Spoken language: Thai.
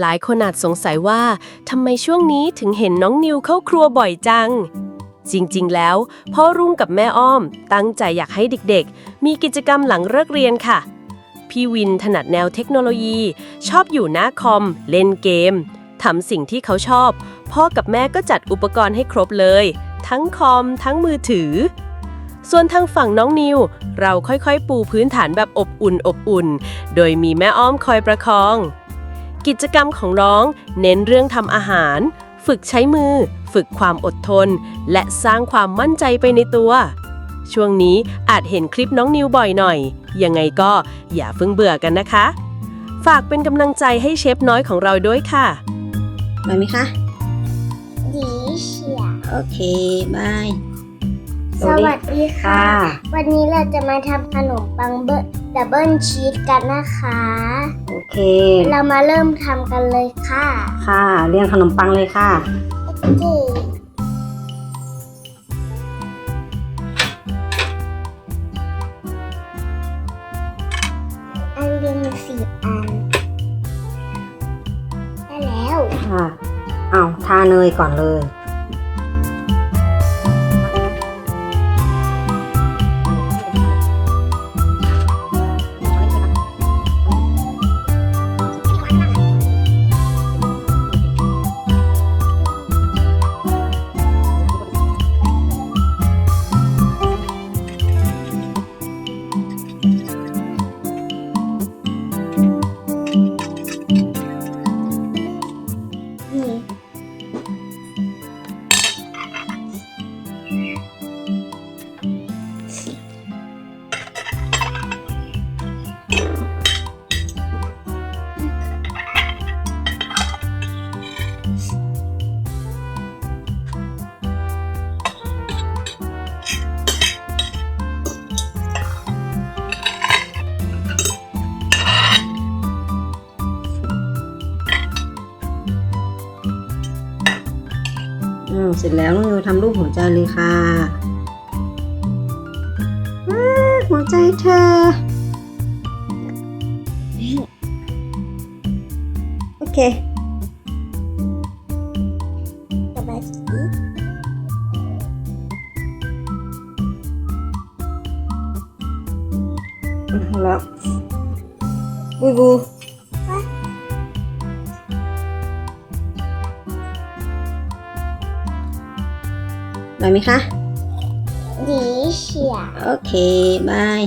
หลายคนอาจสงสัยว่าทำไมช่วงนี้ถึงเห็นน้องนิวเข้าครัวบ่อยจัง จริงๆ แล้ว พ่อรุ่งกับแม่อ้อม ตั้งใจอยากให้เด็กๆ มีกิจกรรมหลังเลิกเรียนค่ะ พี่วินถนัดแนวเทคโนโลยี ชอบอยู่หน้าคอม เล่นเกมทำสิ่งที่เขาชอบ พ่อกับแม่ก็จัดอุปกรณ์ให้ครบเลย ทั้งคอม ทั้งมือถือ ส่วนทางฝั่งน้องนิว เราค่อยๆ ปูพื้นฐานแบบอบอุ่นอบอุ่น โดยมีแม่อ้อมคอยประคอง กิจกรรมของน้อง เน้นเรื่องทำอาหาร ฝึกใช้มือ ฝึกความอดทน และสร้างความมั่นใจไปในตัว ช่วงนี้อาจเห็นคลิปน้องนิวบ่อยหน่อย ยังไงก็อย่าเพิ่งเบื่อกันนะคะ ฝากเป็นกำลังใจให้เชฟน้อยของเราด้วยค่ะไปไหมคะดีเชียโอเคบาย สวัสดีค่ะ วันนี้เราจะมาทำขนมปังเบอร์ดับเบิลชีสกันนะคะโอเค เรามาเริ่มทำกันเลยค่ะค่ะ เรียงขนมปังเลยค่ะโอเคอันเรียงมีสี่อัน ได้แล้วค่ะ เอาทาเนยก่อนเลย อืมเสร็จแล้วน้องนิวทำรูปหัวใจเลยค่ะว้าหัวใจเธอ โอเคสบายสีแล้วบูบู ได้ไหมคะดีเชียโอเค บาย